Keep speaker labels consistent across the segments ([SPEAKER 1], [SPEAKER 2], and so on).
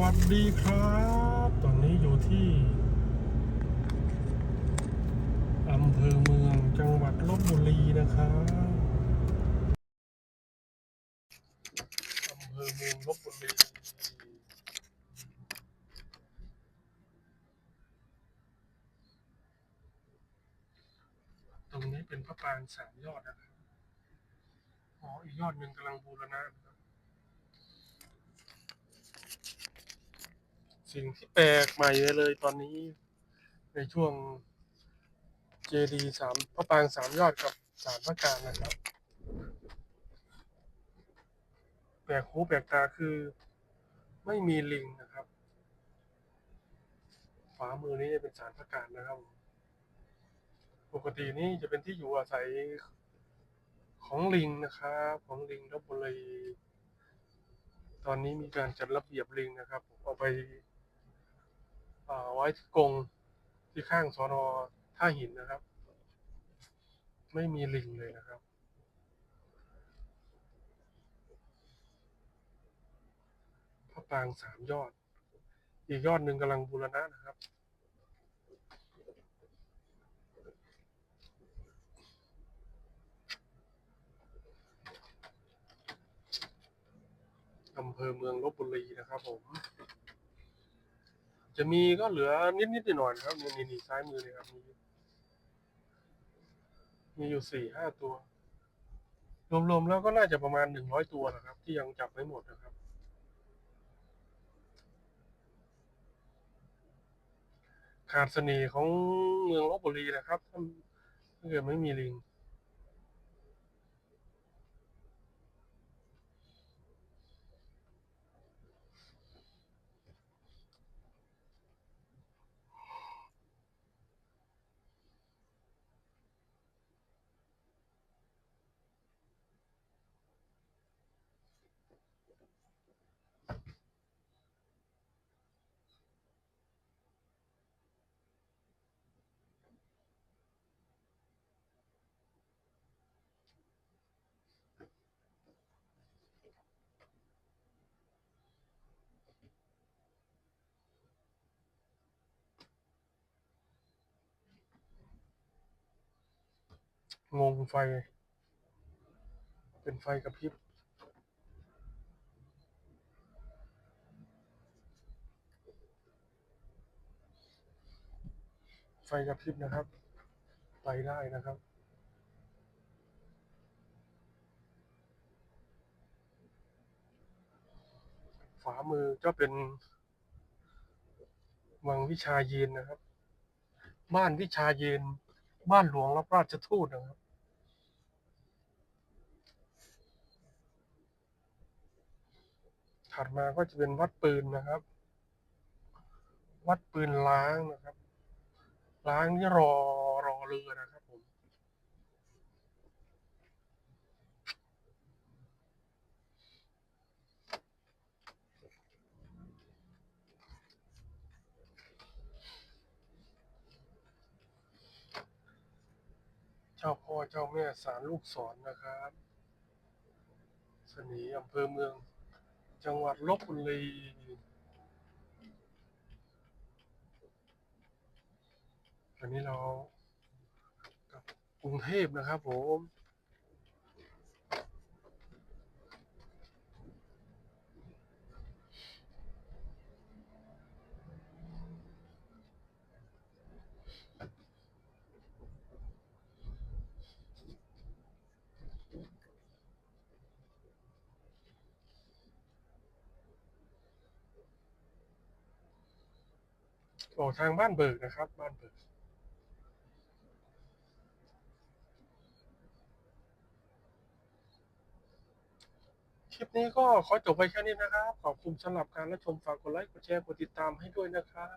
[SPEAKER 1] วัสดีครับ ตอนนี้อยู่ที่อำเภอเมืองจังหวัดลบบุรีนะครับอำเภอเมืองลบบุรีตรงนี้เป็นพระปางสามยอดนะครับอ๋ออีกยอดหนึ่งกำลังบูรณะนะครับ สิ่งที่แปลกใหม่เลยตอนนี้ในช่วงเจดีสามพระปางสามยอดกับสามพระการนะครับ แปลกหูแปลกตาคือไม่มีลิงนะครับฝามือนี้จะเป็นสารพระการนะครับ ปกตินี่จะเป็นที่อยู่อาศัยของลิงนะครับของลิงลบบุรีตอนนี้มีการจัดระเบียบลิงนะครับผมเอาไป ไว้ที่กรงที่ข้างสอนอท่าหินนะครับ ไม่มีลิงเลยนะครับ พระปรางสามยอด อีกยอดหนึ่งกำลังบูรณะนะครับอำเภอเมืองลบบุรีนะครับผม จะมีก็เหลือนิดๆหน่อยๆนะครับนี่นี่ซ้ายมือเลยครับมีมีอยู่สี่ห้าตัว รวมๆแล้วก็น่าจะประมาณหนึ่งร้อยตัวนะครับ ที่ยังจับไม่หมดนะครับ ขาดเสน่ห์ของเมืองลบบุรีนะครับถ้าถ้าเกิดไม่มีลิง งงไฟ เป็นไฟกระพริบไฟกระพริบนะครับ ไปได้นะครับ ฝามือก็เป็น วังวิชายีนนะครับ บ้านวิชายีนบ้านหลวงรับราชทูตนะครับ ถัดมาก็จะเป็นวัดปืนนะครับ วัดปืนล้างนะครับ ล้างนี่รอรอเรือนะครับผมเจ้าพ่อเจ้าแม่สารลูกศรนะครับ สนีอำเภอเมือง จังหวัดลบบุรีอันนี้เรากับกรุงเทพนะครับผม ออกทางบ้านเบิกนะครับ บ้านเบิกคลิปนี้ก็ขอจบไปแค่นี้นะครับ ขอบคุณสำหรับการรับชมฝากกดไลค์กดแชร์กดติดตามให้ด้วยนะครับ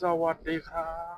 [SPEAKER 1] สวัสดีครับ